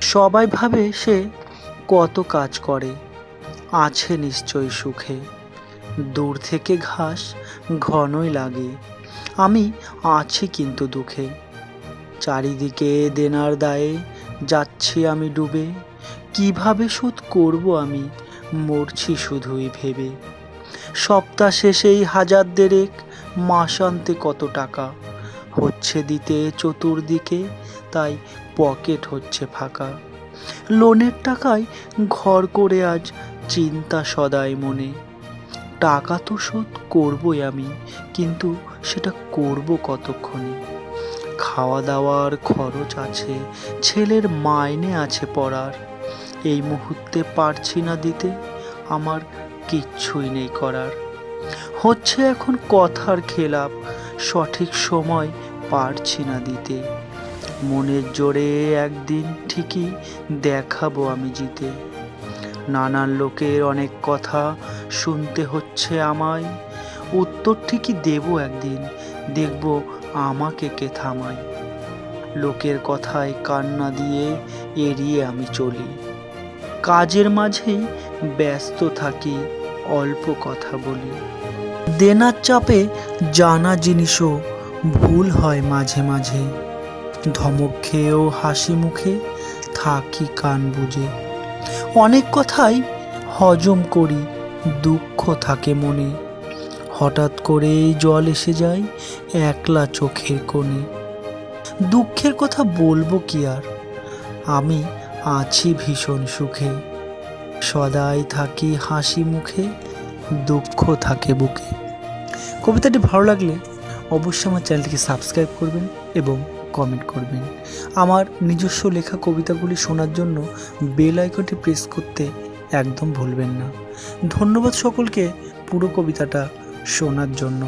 সবাই ভাবে সে কত কাজ করে, আছে নিশ্চয়ই সুখে। দূর থেকে ঘাস ঘনই লাগে, আমি আছি কিন্তু দুঃখে। চারিদিকে দেনার দায়ে যাচ্ছি আমি ডুবে, কীভাবে শোধ করব আমি মরছি শুধুই ভেবে। সপ্তাহ শেষেই হাজার দেড়েক মাসান্তে কত টাকা হচ্ছে দিতে চতুর্দিকে, তাই পকেট হচ্ছে ফাঁকা। লোনের টাকায় ঘর করে আজ চিন্তা সদাই মনে। টাকা তো শোধ করবই আমি, কিন্তু সেটা করব কতক্ষণে? খাওয়া দাওয়ার খরচ আছে, ছেলের মাইনে আছে পড়ার। এই মুহূর্তে পারছি না দিতে, আমার কিচ্ছুই নেই করার। হচ্ছে এখন কথার খেলাপ, সঠিক সময় পারছি না দিতে। মনের জোরে একদিন ঠিকই দেখাবো আমি জিতে। নানান লোকের অনেক কথা শুনতে হচ্ছে আমায়। উত্তর ঠিকই দেবো একদিন, দেখব আমাকে কে থামায়। লোকের কথায় কান্না দিয়ে এড়িয়ে আমি চলি। কাজের মাঝেই ব্যস্ত থাকি, অল্প কথা বলি। দেনার চাপে জানা জিনিসও ভুল হয় মাঝে মাঝে। ধমক খেয়েও হাসি মুখে থাকি কান বুঝে অনেক কথাই হজম করি, দুঃখ থাকে মনে। হঠাৎ করেই জল এসে যায় একলা চোখের কোণে। দুঃখের কথা বলব কি আর? আমি আছি ভীষণ সুখে। সদাই থাকি হাসি মুখে, দুঃখ থাকে বুকে। কবিতাটি ভালো লাগলে অবশ্যই আমার চ্যানেলটিকে সাবস্ক্রাইব করবেন এবং কমেন্ট করবেন। আমার নিজস্ব লেখা কবিতাগুলি শোনার জন্য বেল আইকনটি প্রেস করতে একদম ভুলবেন না। ধন্যবাদ সকলকে পুরো কবিতাটা শোনার জন্য।